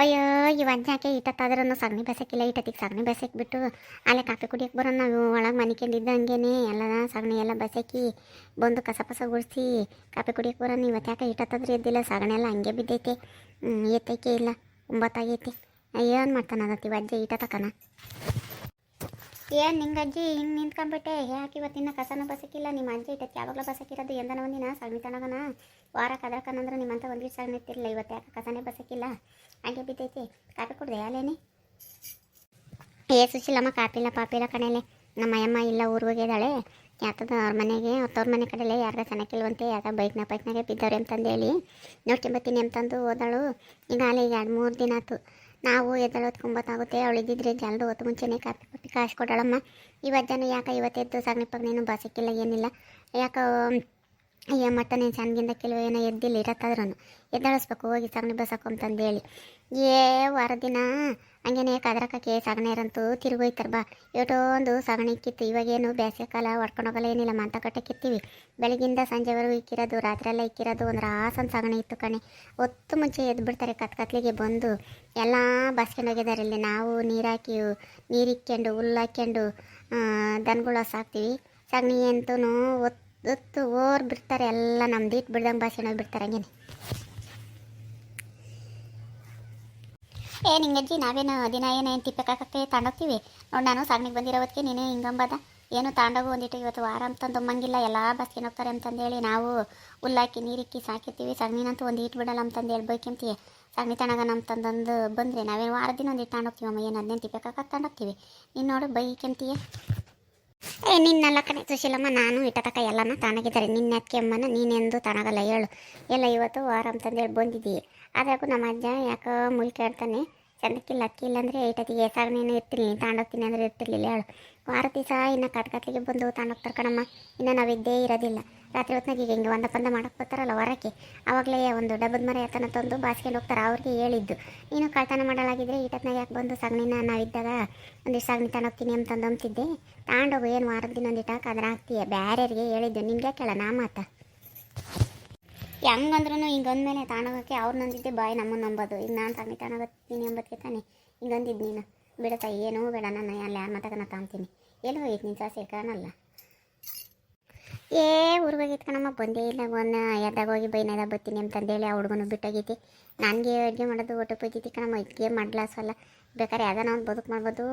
ಅಯ್ಯೋ, ಈ ಅಜ್ಜಾಕೆ ಇಟ್ಟತ್ತಾದ್ರೂ ಸಗಣಿ ಬೆಸಕ್ಕಿಲ್ಲ ಇಟ್ಟತ್ತಿಗೆ ಸಗಣಿ ಬೆಸಕ್ ಬಿಟ್ಟು ಅಲ್ಲೇ ಕಾಫಿ ಕುಡಿಯಕ್ಕೆ ಬರೋಣ ನಾವು. ಒಳಗೆ ಮನಿಕೊಂಡಿದ್ದಂಗೆನೆ ಎಲ್ಲ ಸಗಣಿ ಎಲ್ಲ ಬೆಸಕಿ ಬಂದು ಕಸ ಪಸ ಗುಡಿಸಿ ಕಾಫಿ ಕುಡಿಯಕ್ಕೆ ಬರೋಣ ಇವತ್ತು ಯಾಕೆ ಇಟ್ಟತ್ತಾದ್ರೂ ಎದ್ದಿಲ್ಲ? ಸಗಣಿ ಎಲ್ಲ ಹಂಗೆ ಬಿದ್ದೈತೆ. ಎತ್ತೈಕೆ ಇಲ್ಲ, ಒಂಬತ್ತಾಗೈತೆ. ಏನು ಮಾಡ್ತಾನ ಅಜ್ಜ ಇಟ್ಟ ತಕನ ಏನು ನಿಂಗಜ್ಜಿ ಹಿಂಗೆ ನಿಂತ್ಕೊಂಡ್ಬಿಟ್ಟೆ? ಯಾಕೆ ಇವತ್ತಿನ ಕಸನ ಬಸಕಿಲ್ಲ ನಿಮ್ಮ ಅಜ್ಜಿ ಇಟ್ಟಕ್ಕೆ ಯಾವಾಗಲೂ ಬಸಕಿರೋದು. ಎಂದನ ಒಂದಿನ ಸಗಣಿ ತನಗನ ವಾರ ಕದ್ರಕನಂದ್ರೆ ನಿಮ್ಮಂತ ಒಂದಿಷ್ಟು ಸಗಣಿ ಇರ್ತಿರಲಿಲ್ಲ ಇವತ್ತು ಯಾಕೆ ಕಸನೇ ಬಸಕಿಲ್ಲ? ಹಂಗೆ ಬಿದ್ದೈತಿ. ಕಾಪಿ ಕುಡ್ದೆ ಅಲ್ಲೇನೆ ಏ, ಸುಶೀಲಮ್ಮ, ಕಾಪಿಲ್ಲ, ಪಾಪಿಲ್ಲ ಕಣೆಲೆ. ನಮ್ಮ ಅಯ್ಯಮ್ಮ ಇಲ್ಲ ಊರಿಗೆ ಹೋಗಿದ್ದಾಳೆ. ಯಾತದ ಅವ್ರ ಮನೆಗೆ, ಅವ್ರ ಮನೆ ಕಡೆಲೆ ಯಾರ್ಗ ಚೆನ್ನಾಗಿಲ್ವಂತೆ ಯಾಕ ಬೈಕ್ನ ಬೈಕ್ನಾಗೆ ಬಿದ್ದವ್ರೆ ಅಂತಂದೇಳಿ ನೋಡ್ಕೊಂಬತ್ತೀನಿ ಅಂತಂದು ಹೋದಳು. ಈಗ ಅಲ್ಲಿ ಎರಡು ಮೂರು ದಿನ ಆಯ್ತು ನಾವು ಎದ್ದಳು ಹೊತ್ಕೊಂಬತ್ತಾಗುತ್ತೆ ಅವಳು ಇದ್ದಿದ್ರೆ ಜಲ್ದು ಹೊತ್ತು ಮುಂಚೆನೇ ಕಾಪಿ ಕೊಟ್ಟು ಕಾಸು ಕೊಡೋಳಮ್ಮ. ಇವತ್ತೇನು ಯಾಕೆ ಇವತ್ತೆದ್ದು ಸಗಣಿ ಪಗ್ನೇನು ಬಾಸಿಕ್ಕಿಲ್ಲ, ಏನಿಲ್ಲ. ಯಾಕೆ, ಅಯ್ಯ, ಮತ್ತೆ ನೀನು ಸಣ್ಣಗಿಂದ ಕೆಲವು ಏನೋ ಎದ್ದಿಲ್ಲ ಇರತ್ತಾದ್ರೂ ಎದ್ದಾಳಿಸ್ಬೇಕು, ಹೋಗಿ ಸಗಣಿ ಬಸಕು ಅಂತಂದೇಳಿ. ಏ ವಾರ ದಿನ ಹಂಗೇನೆ ಕದ್ರಕಕ್ಕೆ ಸಗಣಿ ಇರಂತೂ ತಿರುಗೋಯ್ತಾರೆ ಬಾ. ಎಷ್ಟೊಂದು ಸಗಣಿ ಕಿತ್ತು, ಇವಾಗೇನು ಬೇಸಿಗೆ ಕಾಲ ಹೊಡ್ಕೊಂಡು ಹೋಗಲ್ಲ ಏನಿಲ್ಲ, ಮಂತ ಕಟ್ಟೆ ಕಿತ್ತೀವಿ. ಬೆಳಗಿಂದ ಸಂಜೆವರೆಗೂ ಇಕ್ಕಿರೋದು, ರಾತ್ರಿಯೆಲ್ಲ ಇಕ್ಕಿರೋದು, ಒಂದು ರಾಸನ್ ಸಗಣಿ ಇತ್ತು ಕಣೆ. ಒತ್ತು ಮುಂಚೆ ಎದ್ದು ಬಿಡ್ತಾರೆ ಕತ್ ಕತ್ಲಿಗೆ ಬಂದು. ಎಲ್ಲ ಬಸ್ಕೊಂಡು ಹೋಗಿದ್ದಾರೆ ಇಲ್ಲಿ. ನಾವು ನೀರಾಕಿ ಹಾಕಿ ನೀರು ಇಕ್ಕೊಂಡು, ಹುಲ್ಲು ಹಾಕ್ಕೊಂಡು ದನಗಳು ಸಾಕ್ತೀವಿ ಸಗಣಿ ಅಂತೂ ಒತ್ತು ಓರ್ ಬಿಡ್ತಾರೆ, ಎಲ್ಲ ನಮ್ದು ಇಟ್ಟು ಬಿಡ್ದಂಗೆ ಬಾಸ್ಕೊಂಡು ಬಿಡ್ತಾರೆ ಹಂಗೇನೆ. ಏ ನಿಂಗಜ್ಜಿ ನಾವೇನು ದಿನ ಏನೇನು ತಿಪ್ಪಕ್ಕಾಕಕ್ಕೆ ತಾಂಡೋಗ್ತೀವಿ? ನೋಡಿ ನಾನು ಸಗಣಿಗೆ ಬಂದಿರೋ ಹೊತ್ತಿಗೆ ನೀನೇ ಹಿಂಗಂಬದ. ಏನು ತಾಂಡೋಗು ಒಂದಿಟ್ಟು ಇವತ್ತು ವಾರ ಅಂತಂದು ಅಮ್ಮಂಗಿಲ್ಲ ಎಲ್ಲ ಬಸ್ ಹೋಗ್ತಾರೆ ಅಂತಂದೇಳಿ ನಾವು ಹುಲ್ಲಾಕಿ, ನೀರಿಕ್ಕಿ ಸಾಕಿರ್ತೀವಿ. ಸಗಣಿನಂತೂ ಒಂದು ಇಟ್ಟು ಬಿಡಲ್ಲ ಅಂತಂದು ಹೇಳ್ಬೇಕಂತೀವಿ ಸಗಣಿ ತಣಗನ ಅಂತಂದು ಬಂದರೆ ನಾವೇನು ವಾರ ದಿನ ಒಂದು ಇಟ್ಟು ತಾಂಡೋಗ್ತೀವಮ್ಮ? ಏನು ಹದಿನೈದು ತಿಪ್ಪಕ್ಕಾಕಕ್ಕೆ ತಾಂಡೋಗ್ತೀವಿ? ನೀನು ನೋಡು ಬೈಕಂತೀಯ ಏ ನಿನ್ನೆಲ್ಲ ಕಣೆ, ಸುಶೀಲಮ್ಮ, ನಾನು ಇಟ್ಟತಕ್ಕ ಎಲ್ಲನ ತಾನಾಗಿದ್ದಾರೆ. ನಿನ್ನ ಅಮ್ಮನ ನೀನೆಂದು ತಾನಾಗಲ್ಲ, ಹೇಳು. ಎಲ್ಲ ಇವತ್ತು ವಾರ ಅಂತಂದೇಳಿ ಬಂದಿದ್ದೀವಿ ಅದಕ್ಕೂ ನಮ್ಮ ಅಜ್ಜ ಯಾಕೋ ಮುಲ್ಕೆ ಆಡ್ತಾನೆ. ಚಂದಕ್ಕಿಲ್ಲ, ಅಕ್ಕಿ ಇಲ್ಲಾಂದರೆ ಐಟತಿಗೆ ಸಾಗಣೆನೂ ಇರ್ತಿರ್ಲಿಲ್ಲ ತಾಂಡೋಗ್ತೀನಿ ಅಂದರೆ ಇರ್ತಿರ್ಲಿಲ್ಲ, ಹೇಳು. ವಾರ ದಿವಸ ಇನ್ನು ಕಟ್ಕತ್ಲಿಗೆ ಬಂದು ತಾಂಡೋಗ್ತಾರೆ ಕಣಮ್ಮ. ಇನ್ನು ನಾವು ಇದ್ದೇ ಇರೋದಿಲ್ಲ. ರಾತ್ರಿ ಹೊತ್ನಾಗ ಈಗ ಹಿಂಗೆ ಒಂದ ಪಂದ ಮಾಡಕ್ಕೆ ಬರ್ತಾರಲ್ಲ ಹೊರಕ್ಕೆ ಆವಾಗಲೇ ಒಂದು ಡಬ್ಬದ ಮರ ಯಾತನ ತಂದು ಬಾಸ್ಕೊಂಡು ಹೋಗ್ತಾರೆ, ಅವ್ರಿಗೆ ಹೇಳಿದ್ದು. ನೀನು ಕಳ್ತನ ಮಾಡಲಾಗಿದ್ರೆ ಈಟತ್ನಾಗ ಯಾಕೆ ಬಂದು ಸಗಣಿನ ನಾವಿದ್ದಾಗ ಒಂದಿಷ್ಟು ಸಗಣಿ ಹೋಗ್ತೀನಿ ಅಂತ ಅಂತಿದ್ದೆ ತಾಂಡೋಗು ಏನು ವಾರದ ದಿನ ಒಂದಿಟ್ಟು ಅದ್ರ ಹಾಕ್ತೀಯ, ಬ್ಯಾರ್ಯಾರಿಗೆ ಹೇಳಿದ್ದು. ನಿಮಗೆ ಕೇಳ ನಾ ಮಾತ? ಹೆಂಗಂದ್ರೂ ಹಿಂಗಂದ್ಮೇಲೆ ತಾಣೋಗಕ್ಕೆ ಅವ್ರು ನಂದಿದ್ದೆ, ಬಾಯಿ ನಮ್ಮನ್ನು ನಂಬೋದು. ಈಗ ನಾನು ಸಗಣಿ ತಾಣೋಗತ್ತೀನಿ ಎಂಬತ್ಗೆ ತಾನೆ ಹಿಂಗಂದಿದ್ದು ನೀನು. ಬಿಡತ್ತ ಏನೂ ಬೇಡ ನಾನು ಅಲ್ಲಿ ಯಾರು ಮಾತಾಗ ತಾಂತೀನಿ ಎಲ್ಲಿ ಹೋಗಿತ್ತು ನೀನು ಸಾಸಿ ಕಾಣಲ್ಲ ಏ ಊರಿಗೆ ನಮ್ಮ ಬಂದೇ ಇಲ್ಲ. ಒನ್ ಎದಾಗ ಹೋಗಿ ಬೈನದ ಬರ್ತೀನಿ ಅಂತಂದೇಳಿ ಆ ಹುಡುಗನು ಬಿಟ್ಟೋಗೈತಿ. ನನಗೆ ಅಡುಗೆ ಮಾಡೋದು ಊಟ ಬೈತೈತಿ ಕಣಮ್ಮ, ಅಡುಗೆ ಮಾಡ್ಲಾಸಲ್ಲ ಬೇಕಾದ್ರೆ ಯಾವ್ದಾನ ಒಂದು ಬದುಕು ಮಾಡ್ಬೋದು.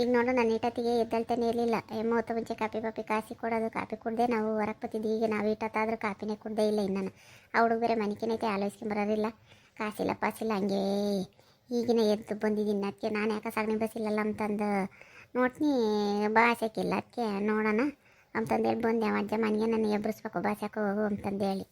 ಈಗ ನೋಡು, ನಾನು ಈಟತ್ತಿಗೆ ಎದ್ದಲ್ತಾನೆ ಇರಲಿಲ್ಲ. ಮೂವತ್ತು ಮುಂಚೆ ಕಾಪಿ ಪಾಪಿ ಕಾಸಿ ಕೊಡೋದು ಕಾಪಿ ಕುಡ್ದೆ ನಾವು ಹೊರಗೆ ಬತ್ತಿದ್ವಿ ಈಗ ನಾವು ಈಟತ್ತಾದ್ರೂ ಕಾಪಿನೇ ಕುಡ್ದೇ ಇಲ್ಲ ಇನ್ನಾನು. ಆ ಹುಡುಗ ಬೇರೆ ಮನೆಕೇನೈತೆ ಆಲೋಚಿಸ್ಕೊಂಬರೋರಿಲ್ಲ ಕಾಸಿಲ್ಲ, ಪಾಸಿಲ್ಲ, ಹಂಗೆ. ಈಗಿನ ಎದ್ದು ಬಂದಿದ್ದೀನಿ ಅದಕ್ಕೆ ನಾನು ಯಾಕೆ ಸಗಣಿ ಬಸ್ಸಿಲ್ಲಲ್ಲ ಅಂತಂದು ನೋಡ್ತೀನಿ. ಬಾಸಕ್ಕಿಲ್ಲ ಅದಕ್ಕೆ ನೋಡೋಣ. ಅಂತಂದೇಳಿ ಬಂದೆ ಅವ ಅಜ್ಜ ಮನೆಗೆ, ನನಗೆ ಎಬ್ಬರಿಸ್ಬೇಕು ಬಾಸಕ್ಕೆ ಹೋಗು ಅಂತಂದೇಳಿ.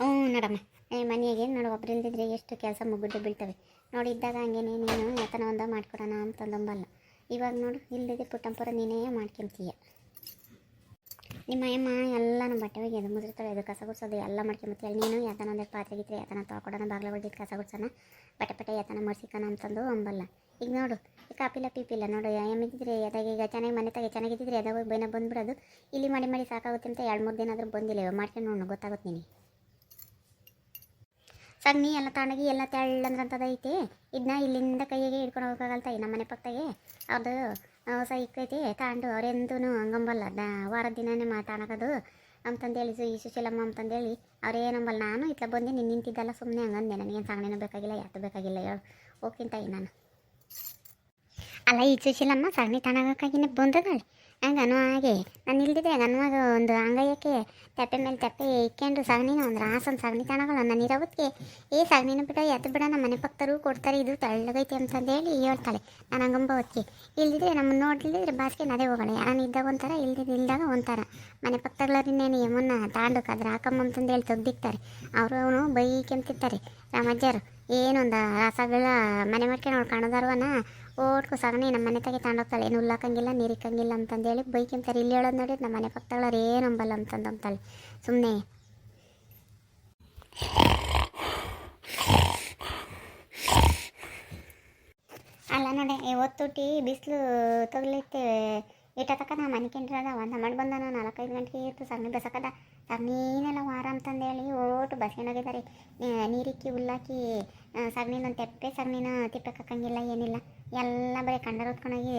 ಹ್ಞೂ ನೋಡಮ್ಮ, ಏ ಮನೆಗೆ ನೋಡು ಒಬ್ಬರಿಲ್ದಿದ್ರೆ ಎಷ್ಟು ಕೆಲಸ ಮುಗಿದು ಬೀಳ್ತವೆ. ನೋಡಿ, ಇದ್ದಾಗ ಹಂಗೇನೆ ನೀನು ಯಾತನ ಒಂದ ಮಾಡ್ಕೊಡೋಣ ಅಂತಂದಂಬಲ್ಲ. ಇವಾಗ ನೋಡು ಇಲ್ಲದೆ ಪುಟ್ಟಂಪುರ ನೀನೇ ಮಾಡ್ಕೊಂತೀಯ. ನಿಮ್ಮ ಅಮ್ಮ ಎಲ್ಲನೂ ಬಟ್ಟೆ ಹೋಗಿ ಎದು ಮುದ್ರತಾಳೆ ಅದು ಕಸ ಗುಡ್ಸೋದು, ಎಲ್ಲ ಮಾಡ್ಕೊಂಬತ್ತೀಯ ನೀನು ಯಾತನ ಒಂದೇ ಪಾತ್ರೆ ಗಿತ್ರೆ ಯಾತನ ತೊಳ್ಕೊಡೋಣ, ಬಾಗ್ಲ ಕಸ ಗುಡ್ಸೋಣ, ಬಟ್ಟೆ ಪಟ್ಟೆ ಯಾತನ ಮರ್ಸಿಕೋಣ ಅಂತಂದು ಅಂಬಲ್ಲ. ಈಗ ನೋಡು ಕಾಪಿಲ್ಲ ಪೀಪಿಲ್ಲ ನೋಡು ಎಮ್ಮಿದ್ರೆ ಅದಾಗ ಈಗ ಚೆನ್ನಾಗಿ ಮನೆ ತಾಗೆ ಚೆನ್ನಾಗಿದ್ದಿದ್ರೆ ಅದಾಗ ಹೋಗಿ ಬೈನ ಬಂದ್ಬಿಡೋದು. ಇಲ್ಲಿ ಮಾಡಿ ಮಾಡಿ ಸಾಕಾಗುತ್ತೆ ಅಂತ ಎರಡು ಮೂರು ದಿನ ಆದರೂ ಬಂದಿಲ್ಲ ಮಾಡ್ಕೊಂಡು ನೋಡು, ಗೊತ್ತಾಗುತ್ತೆ ನಿನಗೆ. ಸಗಣಿ ಎಲ್ಲ ತಣ್ಣಗಿ ಎಲ್ಲ ಐತಿ. ಇದನ್ನ ಇಲ್ಲಿಂದ ಕೈಗೆ ಹಿಡ್ಕೊಂಡು ಹೋಗೋಕ್ಕಾಗಲ್ತ ಈ ನಮ್ಮ ಮನೆ ಪಕ್ಕದಾಗೆ. ಅದು ಹೊಸ ಇಕ್ಕೈತಿ ತಾಂಡು ಅವರೆಂದೂ ಹಂಗಂಬಲ್ಲ. ದ ವಾರ ದಿನನೇ ಮಾತಾಡೋದು ಅಂತಂದೇಳಿ, ಈ ಸುಶೀಲಮ್ಮ ಅಂತಂದೇಳಿ ಅವ್ರೇನಂಬಲ್ಲ ನಾನು ಇತ್ಲ ಬಂದೆ ನಿನ್ನ ನಿಂತಿದ್ದಲ್ಲ ಸುಮ್ಮನೆ ಹಂಗಂದೆ. ನನಗೇನು ಸಾಗಣೆನೂ ಬೇಕಾಗಿಲ್ಲ ಯಾತು ಬೇಕಾಗಿಲ್ಲ ಹೇಳು. ಹೋಗ್ತೀನಿ ತಾಯಿ ನಾನು. ಅಲ್ಲ, ಈ ಸುಶೀಲಮ್ಮ ಸಗಣಿ ತಣಗಕ್ಕಾಗಿನೇ ಬಂದದಾಳೆ. ಅನ್ನೋ ಹಾಗೆ. ನಾನು ಇಲ್ದಿದ್ರೆ ಗನ್ವಾಗ ಒಂದು ಅಂಗಯ್ಯಕ್ಕೆ ತೆಪ್ಪೆ ಮೇಲೆ ತೆಪ್ಪೆ ಇಕ್ಕೊಂಡು ಸಗಣಿನ ಒಂದು ರಾಸನ್ ಸಗಣಿ ತಣಗಲ್ಲ ನಾನು ಇರೋದಕ್ಕೆ ಏ ಸಗಣಿನ ಬಿಡ, ಎದ್ದು ಬಿಡ, ನಮ್ಮ ಮನೆ ಪಕ್ಕದವರು ಕೊಡ್ತಾರೆ, ಇದು ತೆಳ್ಳಗೈತಿ ಅಂತಂದೇಳಿ ಹೇಳ್ತಾಳೆ ನಾನು ಹಂಗಂಬ ಹೊತ್ತಿಗೆ ಇಲ್ದಿದ್ರೆ ನಮ್ಮನ್ನು ನೋಡ್ಲಿದ್ರೆ ಬಾಸ್ಗೆ ನದೇ ಹೋಗೋಣ ನಾನು ಇದ್ದಾಗ ಒಂಥರ ಇಲ್ದಿದ್ದು ಇಲ್ದಾಗ ಒಂಥರ. ಮನೆ ಪಕ್ಕದವ್ರಿನ್ನೇನು ಯಮನ್ನ ತಾಂಡು ಕದ್ರ ಹಾಕಮ್ಮ ಅಂತಂದೇಳಿ ತೆಗ್ದಿಕ್ತಾರೆ. ಅವರು ಅವನು ಬೈಕೆಂತಿರ್ತಾರೆ. ರಾಮಜ್ಜರು, ಏನೊಂದು ರಾಸಗಳ ಮನೆ ಮಾಡ್ಕೊಂಡು ಕಾಣೋದಾರ್ವನ ಓಟ್ಕು ಸಗಣಿ ನಮ್ಮ ಮನೆ ತಾಗೆ ತಗೊಂಡೋಗ್ತಾಳೆ ಏನು ಉಲ್ಲಾಕಂಗಿಲ್ಲ, ನೀರಿಕ್ಕಂಗಿಲ್ಲ ಅಂತಂದೇಳಿ ಬೈಕ್ ಅಂತಾರೆ ಇಲ್ಲಿ ಹೇಳೋದು ನೋಡಿ ನಮ್ಮ ಮನೆ ಪಕ್ಕದವ್ರು ಏನು ಅಂಬಲ್ಲ ಅಂತಂದು ಅಂತಾಳೆ ಸುಮ್ಮನೆ ಅಲ್ಲ ನೋಡಿ ಒತ್ತುಟ್ಟಿ ಬಿಸಿಲು ತಗಲಿತ್ತೆ. ಇಟ್ಟ ತಕ್ಕ ನಾ ಮನೆ ಕೆಂಡ್ರದ ಒಂದು ಮಾಡಿ ಬಂದ ನಾಲ್ಕೈದು ಗಂಟೆಗೆ ಇತ್ತು ಸಗಣಿ ಬೆಸಕದ. ಸಗಣಿನೆಲ್ಲ ವಾರ ಅಂತಂದೇಳಿ ಓಟು ಬಸ್ಕೊಂಡೋಗಿದ್ದಾರೆ ನೀರಿಕ್ಕಿ ಹುಲ್ಲಾಕಿ ಸಗಣಿನ ತೆಪ್ಪೆ ಸಗಣಿನ ತಿಪ್ಪಕ್ಕೆ ಹಾಕಂಗಿಲ್ಲ ಏನಿಲ್ಲ. ಎಲ್ಲ ಬರೀ ಕಂಡರ್ ಹೊತ್ಕೊಂಡೋಗಿ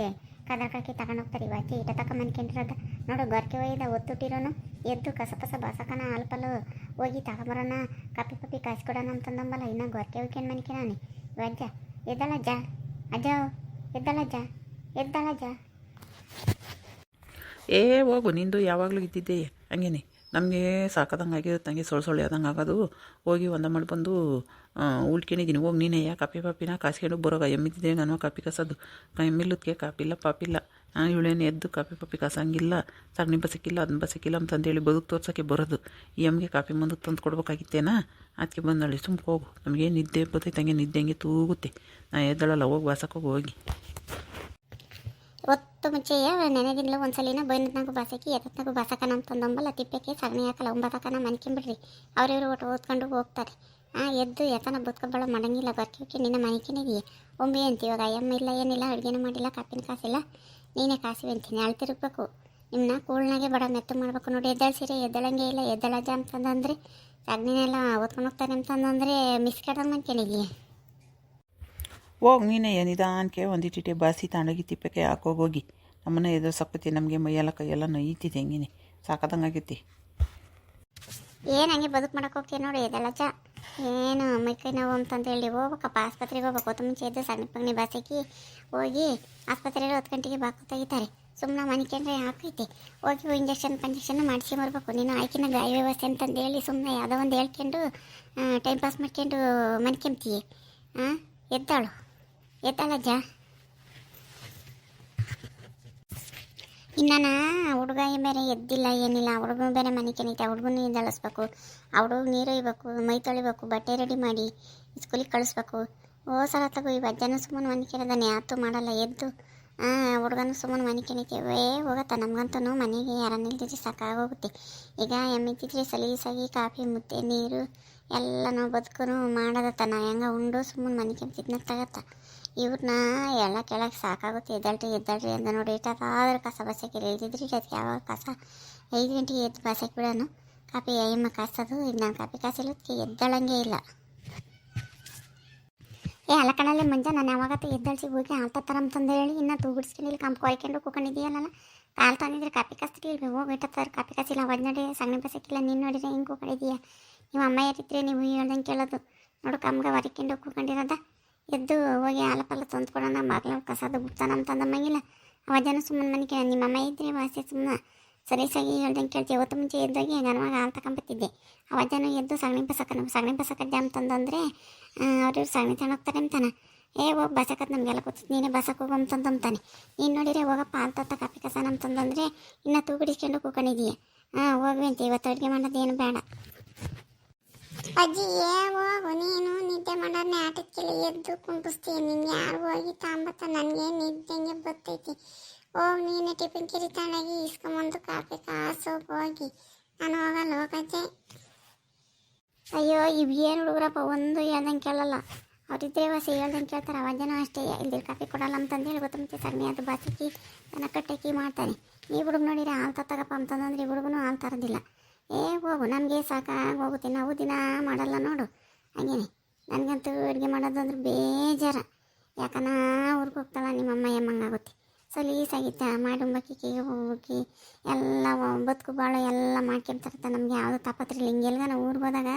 ಕದರ್ಕಾಕಿ ತಗೊಂಡೋಗ್ತಾರೆ ಇವತ್ತು ಇಟ ತಕ ಮನ್ಕೊಂಡಿರೋದ ನೋಡು ಗೊರ್ಕೆ ಒಯ್ದ ಒತ್ತುಟ್ಟಿರೋನು. ಎದ್ದು ಕಸ ಪಸ ಬಸಕನ ಅಲ್ಪಲು ಹೋಗಿ ತಗೊಂಬರೋಣ. ಕಪ್ಪಿ ಪಪ್ಪಿ ಕಾಯಿಸ್ಕೊಡೋಣ ಅಂತಂದಂಬಲ್ಲ. ಇನ್ನೂ ಗೊರ್ಕೆ ಹೋಗ್ಕೊಂಡು ಮನ್ಕಿನಾನೆ? ಅಜ್ಜ ಎದ್ದಲ ಜಾ ಎದ್ದಳಜ್ಜ ಜಾ ಏ ಹೋಗು, ನಿಂದು ಯಾವಾಗಲೂ ಇದ್ದಿದ್ದೆ ಹಂಗೇನೆ. ನಮಗೆ ಸಾಕದಂಗೆ ಆಗಿರುತ್ತೆ ಹಂಗೆ ಸೊಳ್ಳೆ ಸೊಳ್ಳೆ ಆದಂಗೆ ಆಗೋದು. ಹೋಗಿ ಒಂದ ಮಾಡಿ ಬಂದು ಉಳ್ಕೊಂಡಿದ್ದೀನಿ ಹೋಗಿ ನೀನೇ, ಯಾ ಕಾಪಿ ಪಾಪಿನ? ಕಾಸ್ಕೊಂಡು ಬರೋಗ. ಎಮ್ಮಿದ್ದೆ ನಾನು ಕಾಪಿ ಕಸೋದು. ಎಮ್ಮಿಲ್ಲದಕ್ಕೆ ಕಾಪಿಲ್ಲ ಪಾಪಿಲ್ಲ ನಾನು ಇವಳೇನು ಎದ್ದು ಕಾಪಿ ಪಾಪಿ ಕಸಂಗಿಲ್ಲ. ಸಗಣಿ ಬಸಕ್ಕಿಲ್ಲ ಅದನ್ನ ಬಸಕ್ಕಿಲ್ಲ ಅಂತಂದೇಳಿ ಬದುಕು ತೋರ್ಸೋಕ್ಕೆ ಬರೋದು. ಈ ಎಮ್ಗೆ ಕಾಪಿ ಮುಂದಕ್ಕೆ ತಂದು ಕೊಡ್ಬೇಕಾಗಿತ್ತೇನಾ? ಅದಕ್ಕೆ ಬಂದಳಿ ಸುಮ್ಕೆ ಹೋಗು. ನಮಗೆ ನಿದ್ದೆ ಬರ್ತೈತೆ ಹಂಗೆ ನಿದ್ದೆ ಹಂಗೆ ತೂಗುತ್ತೆ. ನಾ ಎದ್ದಳಲ್ಲ, ಹೋಗಿ ಬಾಸಕ್ಕೆ ಹೋಗಿ. ಹೋಗಿ ಒತ್ತು ಮುಂಚೆಯ ನೆನೆಗಿನ್ಲು ಒಂದ್ಸಲಿನ ಬೈನದ್ನಾಗು ಬಾಸಕಿ ಬಸಕನ ಬಾಸಕನ ಅಂತಂದಂಬಲ್ಲ ತಿಪ್ಪಕ್ಕೆ ಸಗಣಿ ಹಾಕಲ್ಲ ಒಂಬತ್ತಕನ ಮನ್ಕೊಂಬಿಡ್ರಿ. ಅವ್ರಿವ್ರು ಒಟ್ಟು ಓದ್ಕೊಂಡು ಹೋಗ್ತಾರೆ. ಆ, ಎದ್ದು ಎತ್ತನ ಬದುಕೊಬ್ಬಳ ಮಡಂಗಿಲ್ಲ ಬರ್ಕೋಕೆ ನಿನ್ನ ಮನೆಕಿನಿದೆಯೇ ಒಂಬೆ ಅಂತ, ಇವಾಗ ಅಯ್ಯಮ್ಮ ಇಲ್ಲ, ಏನಿಲ್ಲ, ಅಡುಗೆನೂ ಮಾಡಿಲ್ಲ, ಕಾಪಿನ ಕಾಸಿಲ್ಲ. ನೀನೇ ಕಾಸಿ ಅಂತೀನಿ ಅಳ್ತಿರ್ಬೇಕು ನಿಮ್ಮನ್ನ ಕೂಳ್ನಾಗೆ ಬಡ ಮೆತ್ತು ಮಾಡ್ಬೇಕು ನೋಡಿ ಎದ್ದಳ್ಸಿರಿ ಎದ್ದಳಂಗೆ ಇಲ್ಲ ಎದ್ದಳಜ ಅಂತಂದ್ರೆ ಸಗಣಿನೆಲ್ಲ ಓದ್ಕೊಂಡು ಹೋಗ್ತಾರೆ ಅಂತಂದ್ರೆ ಮಿಸ್ ಕೆಡಂಗೆ ಮನ್ಕೊಂಡಿದೀಯ ಹೋಗಿ ನೀನೇ ನಿಧಾನಕ್ಕೆ ಒಂದಿಟ್ಟಿಟ್ಟೆ ಬಾಸಿ ತಗೊಂಡೋಗಿ ತಿಪ್ಪಕ್ಕೆ ಹೋಗಿ. ನಮ್ಮನ್ನ ಎದುರು ಸಪ್ಪತಿ ನಮಗೆ ಮೈಯೆಲ್ಲ ಕೈಯೆಲ್ಲ ನೋಯ್ತಿದೆ ಹೆಂಗಿನಿ. ಸಾಕದಂಗಾಗೈತಿ. ಏನು ಹಂಗೆ ಬದುಕು ಮಾಡಕ್ಕೆ ಹೋಗ್ತೀವಿ ನೋಡಿ ಇದೆಲ್ಲಚ್ಚ ಏನು ಮೈಕೈ ನೋವು ಅಂತಂದು ಹೇಳಿ ಹೋಗ್ಬೇಕಪ್ಪ, ಆಸ್ಪತ್ರೆಗೆ ಹೋಗ್ಬೇಕು. ಮುಂಚೆ ಎದ್ದು ಸಣ್ಣ ಪಗ್ನಿ ಬಾಸಕಿ ಹೋಗಿ ಆಸ್ಪತ್ರೆಯಲ್ಲಿ ಹತ್ತು ಗಂಟೆಗೆ ಬಾಕು ತೆಗಿತಾರೆ. ಸುಮ್ಮನೆ ಮನಿಕೆಂಡ್ರೆ ಹಾಕೈತಿ ಹೋಗಿ ಇಂಜೆಕ್ಷನ್ ಪಂಜೆಕ್ಷನ್ ಮಾಡಿಸಿ ಬರ್ಬೇಕು ನೀನು ಆಯ್ಕಿನ ಗಾಯ ವ್ಯವಸ್ಥೆ ಅಂತಂದು ಹೇಳಿ ಸುಮ್ಮನೆ ಯಾವುದೋ ಒಂದು ಹೇಳ್ಕೊಂಡು ಟೈಮ್ ಪಾಸ್ ಮಾಡ್ಕೊಂಡು ಮನ್ಕೊಂತೀಯ ಹಾಂ ಎದ್ದಾಳು. ಎದ್ದಾಳಜ್ಜ ಇನ್ನ ಹುಡುಗ ಬೇರೆ ಎದ್ದಿಲ್ಲ, ಏನಿಲ್ಲ. ಹುಡುಗನ ಬೇರೆ ಮನೆ ಕೆನೈತೆ ಹುಡುಗನ ಎದ್ದಳಿಸ್ಬೇಕು ಹುಡುಗ ನೀರು ಒಯ್ಬೇಕು, ಮೈ ತೊಳಿಬೇಕು, ಬಟ್ಟೆ ರೆಡಿ ಮಾಡಿ ಸ್ಕೂಲಿಗೆ ಕಳಿಸ್ಬೇಕು. ಓ ಸಲ ತಗೋ, ಈ ಅಜ್ಜನೂ ಸುಮ್ಮನೆ ಮನೆ ಕೆನದಾನೆ. ಯಾತು ಮಾಡಲ್ಲ, ಎದ್ದು. ಹುಡುಗನೂ ಸುಮ್ಮನೆ ಮನೆ ಕೆಣಿತೇವೆ ಹೋಗತ್ತ? ನಮಗಂತೂ ಮನೆಗೆ ಯಾರ ನಿಲ್ದಿದ್ರೆ ಸಾಕಾಗೋಗುತ್ತೆ. ಈಗ ಎಮ್ಮಿದ್ದಿದ್ರೆ ಸಲೀಸಾಗಿ ಕಾಫಿ, ಮುದ್ದೆ, ನೀರು ಎಲ್ಲ ನಾವು ಬದುಕು ಮಾಡೋದತ್ತ. ನಾ ಹೆಂಗ ಉಂಡು ಸುಮ್ಮನೆ ಮನೆ ಕೆಂಪಿದ್ನ ತಗತ್ತ? ಇವ್ರನ್ನ ಎಲ್ಲ ಕೆಳಗೆ ಸಾಕಾಗುತ್ತೆ. ಎದ್ದಳ್ರಿ ಎದ್ದಳ್ರಿ ಅಂತ ನೋಡಿ ಇಟ್ಟಾದ್ರೆ ಕಸ ಬಸಕ್ಕೆ ಇದ್ದಿದ್ರಿ ಅದಕ್ಕೆ ಯಾವಾಗ ಕಸ? ಐದು ಗಂಟೆಗೆ ಎದ್ದು ಬಸಕ್ಕೆ ಬಿಡೋನು. ಕಾಪಿ ಅಯ್ಯಮ್ಮ ಕಾಸೋದು ಈಗ ನಾನು ಕಾಪಿ ಕಾಸಿಲ್ಲದಕ್ಕೆ ಎದ್ದಳಂಗೆ ಇಲ್ಲ. ಏ, ಅಲ್ಲ ಮಂಜ, ನಾನು ಯಾವಾಗತ್ತೆ ಎದ್ದಳ್ಸಿ ಹೋಗಿ ಆಳ್ತಾರ ಅಂತಂದು ಹೇಳಿ, ಇನ್ನು ತೂಗಿಡ್ಸ್ಕೊಂಡು ಇಲ್ಲಿ ಕಂಪ್ ಕೊಯ್ಕೊಂಡು ಕೂಕೊಂಡಿದ್ದೀಯಲ್ಲ ಕಾಲು ತಂದಿದ್ರೆ ಕಾಪಿ ಕಾಸ್ತಿರಿ ಇಲ್ಲಿ ಹೋಗಿ ಕಾಪಿ ಕಾಸಿಲ್ಲ ಒಂದು ನೋಡಿ ಸಗಣಿ ಬಸಕ್ಕಿಲ್ಲ ನೀನು ನೋಡಿದ್ರೆ ಹಿಂಗೆ ಕೂಕೊಂಡಿದ್ದೀಯ? ನೀವು ಅಮ್ಮ ಯಾರಿದ್ರೆ ನೀವು ಹೇಳ್ದಂಗೆ ಕೇಳೋದು. ನೋಡು, ಕಮ್ಗೆ ಹೊರಕೊಂಡು ಕೂಕೊಂಡಿರೋದ. ಎದ್ದು ಹೋಗಿ ಹಾಲು ಪಾಲು ತಂದು ಕೊಡೋಣ ಮಗಳು ಕಸದ ಬಿಡ್ತಾನ ಅಂತಂದಮ್ಮಂಗಿಲ್ಲ ಅವ ಜನ ಸುಮ್ಮನೆ ಮನೆಗೆ, ನಿಮ್ಮ ಅಮ್ಮ ಇದ್ರೆ ವಾಸಿ ಸುಮ್ಮನೆ. ಸಲೀಸಾಗಿ ಹೇಳ್ದಂಗೆ ಕೇಳ್ತೀವಿ ಅವತ್ತು ಮುಂಚೆ ಎದ್ದೋಗಿ ಗನವಾಗ ಹಾಲು ತಗೊಂಬತ್ತಿದ್ದೆ ಅವ ಎದ್ದು ಸಗಣಿ ಬಸಕ ಸಗಣಿ ಬಸಕಡ್ಡೆ ಅಂತಂದಂದರೆ ಅವ್ರಿವ್ರು ಸಗಣಿ ತಗೊಂಡೋಗ್ತಾರೆ ಅಂತಾನೆ. ಏ, ಹೋಗಿ ಬಸಕತ್ ನಮಗೆಲ್ಲ ಗೊತ್ತಿತ್ತು ನೀನೇ ಬಸಕ್ಕೆ ಹೋಗು ಅಂತಂದಂತಾನೆ ನೀನು ನೋಡಿದ್ರೆ ಹೋಗಪ್ಪ ತತ್ತ ಕಾಪಿ ಕಸನ ಅಂತಂದಂದರೆ ಇನ್ನು ತೂಗಿಡಿಸ್ಕೊಂಡು ಕೂಕೊಂಡಿದೀಯ ಹಾಂ ಹೋಗ್ವಿ ಅಂತ. ಇವತ್ತು ಅಡುಗೆ ಮಾಡೋದೇನು ಬೇಡ. ಅಜ್ಜಿ ಹೋಗು ನೀನು ನಿದ್ದೆ ಮಾಡೋರ್ನೆ ಆಟಕ್ಕೆಲ್ಲ ಎದ್ದು ಕುಂಪಿಸ್ತೀನಿ ನಿನ್ಗೆ ಯಾರು ಹೋಗಿ ತಾಂಬತ್ತ ನನಗೆ ನಿದ್ದೆಂಗೆ ಬರ್ತೈತಿ ಓ, ನೀನು ಟಿಫಿನ್ ಕಿರಿ ತಗೊಂಡೋಗಿ ಇಸ್ಕೊಂಬಂದು ಕಾಫಿ ಕಾಸು ಹೋಗಿ. ನಾನು ಹೋಗಲ್ಲ ಅಯ್ಯೋ, ಇವು ಏನು ಹುಡುಗರಪ್ಪ, ಒಂದು ಹೇಳ್ದಂಗೆ ಕೇಳಲ್ಲ. ಅವರಿದ್ದೇ ವಾಸಿ ಹೇಳ್ದಂಗೆ ಕೇಳ್ತಾರೆ, ಅವ ಅಷ್ಟೇ. ಇಲ್ಲಿ ಕಾಫಿ ಕೊಡಲ್ಲ ಅಂತಂದೇಳಿ ಗೊತ್ತಂತೆ ಸಗಣಿ ಅದು ಬಾಚಿಕ್ಕಿ ದನ ಕಟ್ಟಕ್ಕಿ ಮಾಡ್ತಾನೆ. ಈ ಹುಡುಗ ನೋಡಿದ್ರೆ ಹಾಲು ತತ್ತಗಪ್ಪ ಅಂತಂದ್ರೆ ಈ ಹುಡುಗನು ಹಾಲು ತರೋದಿಲ್ಲ ಏ, ಹೋಗು, ನಮಗೆ ಸಾಕಾಗಿ ಹೋಗುತ್ತೆ ನಾವು ದಿನ ಮಾಡಲ್ಲ ನೋಡು. ಹಾಗೇನೆ. ನನಗಂತೂ ಅಡುಗೆ ಮಾಡೋದಂದ್ರೆ ಬೇಜಾರ. ಯಾಕನ ಊರಿಗೆ ಹೋಗ್ತಾಳ ನಿಮ್ಮಮ್ಮ ಎಮ್ಮಂಗಾಗುತ್ತೆ. ಸಲೀಸಾಗಿತ್ತ ಮಾಡುಂಬಕ್ಕಿ ಉಂಬಕ್ಕಿ ಹೋಗಿ, ಎಲ್ಲ ಬದುಕು ಬಾಳು ಎಲ್ಲ ಮಾಡ್ಕೊಂತಾರತ್ತ ನಮಗೆ. ಯಾವುದು ತಾಪತ್ರಿಲ್ಲ ನಾವು ಊರಿಗೆ ಹೋದಾಗ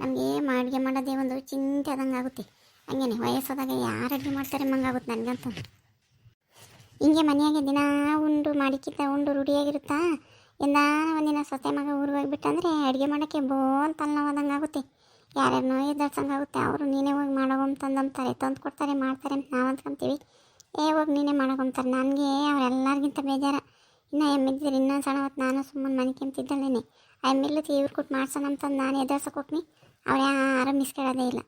ನಮಗೆ ಅಡುಗೆ ಮಾಡೋದೇ ಒಂದು ಚಿಂತೆ ಆದಂಗೆ ಆಗುತ್ತೆ. ಹಂಗೇನೆ, ವಯಸ್ಸಾದಾಗ ಯಾರು ಅಡುಗೆ ಮಾಡ್ತಾರೆ ಮಂಗಾಗುತ್ತೆ ನನಗಂತೂ. ಹಿಂಗೆ ಮನೆಯಾಗೆ ದಿನ ಉಂಡು, ಮಾಡಿಕ್ಕಿಂತ ಉಂಡು, ರೂಢಿಯಾಗಿರುತ್ತಾ? ಎಂದಾನ ಒಂದಿನ ಸೊಸೆ ಮಗ ಊರಿಗೆ ಹೋಗ್ಬಿಟ್ಟಂದ್ರೆ ಅಡುಗೆ ಮಾಡೋಕ್ಕೆ ಬೋನ್ ತಲೆನೋವಾದಂಗೆ ಆಗುತ್ತೆ. ಯಾರ್ಯಾರನೋ ಎದ್ದಾಡ್ಸಂಗೆ ಆಗುತ್ತೆ. ಅವರು ನೀನೇ ಹೋಗಿ ಮಾಡೋಗಂತಂದಂತಾರೆ ತಂದು ಕೊಡ್ತಾರೆ, ಮಾಡ್ತಾರೆ ಅಂತ ನಾವು ಅಂದ್ಕೊಂತೀವಿ ಏ ಹೋಗಿ ನೀನೇ ಮಾಡೋಗಂತಾರೆ ನನಗೆ ಅವರೆಲ್ಲರಿಗಿಂತ ಬೇಜಾರ. ಇನ್ನು ಎಮ್ಮಿದ್ದಿದ್ರೆ ಇನ್ನೊಂದು ಸಣ್ಣ ಹೊತ್ತು ನಾನು ಸುಮ್ಮನೆ ಮನೆ ಕೆಂತಿದ್ದಲ್ಲೇನೆ ಆ ಎಮ್ಮಿಲ್ಲ ಇವ್ರು ಕೊಟ್ಟು ಮಾಡ್ಸೋಣ ಅಂತಂದು ನಾನು ಎದುರ್ಸಕ್ಕೆ ಹೋಗ್ನಿ. ಅವ್ರು ಯಾರು ಮಿಸ್ ಕೇಳೋದೇ ಇಲ್ಲ.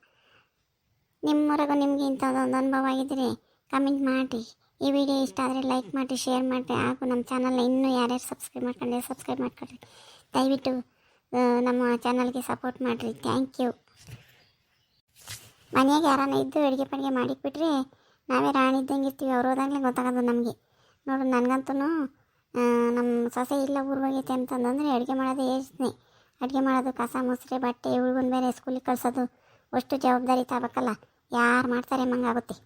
ನಿಮ್ಮವರೆಗೂ ನಿಮಗೆ ಇಂಥದ್ದೊಂದು ಅನುಭವ ಆಗಿದ್ರೆ ಕಮೆಂಟ್ ಮಾಡಿರಿ. ಈ ವಿಡಿಯೋ ಇಷ್ಟ ಆದರೆ ಲೈಕ್ ಮಾಡಿರಿ, ಶೇರ್ ಮಾಡಿರಿ, ಹಾಗೂ ನಮ್ಮ ಚಾನಲ್ನ ಇನ್ನೂ ಯಾರ್ಯಾರು ಸಬ್ಸ್ಕ್ರೈಬ್ ಮಾಡ್ಕೊಂಡ್ರೆ ಸಬ್ಸ್ಕ್ರೈಬ್ ಮಾಡ್ಕೊಳ್ರಿ ದಯವಿಟ್ಟು ನಮ್ಮ ಚಾನಲ್ಗೆ ಸಪೋರ್ಟ್ ಮಾಡಿರಿ. Thank you. ಮನೆಯಾಗೆ ಯಾರನ್ನ ಇದ್ದು ಅಡುಗೆ ಪಡಿಗೆ ಮಾಡಿಕ್ಬಿಟ್ರೆ ನಾವೇ ರಾಣಿ ಇದ್ದಂಗೆ ಇರ್ತೀವಿ, ಅವ್ರು ಹೋದಂಗೆ ಗೊತ್ತಾಗೋದು ನಮಗೆ. ನೋಡು ನನಗಂತೂ ನಮ್ಮ ಸೊಸೆ ಇಲ್ಲ ಊರು ಹೋಗೈತೆ ಅಂತಂದ್ರೆ ಅಡುಗೆ ಮಾಡೋದು ಯೋಚನೆ. ಅಡುಗೆ ಮಾಡೋದು ಕಸ ಮೊಸರೆ, ಬಟ್ಟೆ, ಹುಡುಗನ ಬೇರೆ ಸ್ಕೂಲಿಗೆ ಕಳಿಸೋದು ಅಷ್ಟು ಜವಾಬ್ದಾರಿ ತಗೋಬೇಕಲ್ಲ ಯಾರು ಮಾಡ್ತಾರೆ ಮಂಗಾಗುತ್ತೆ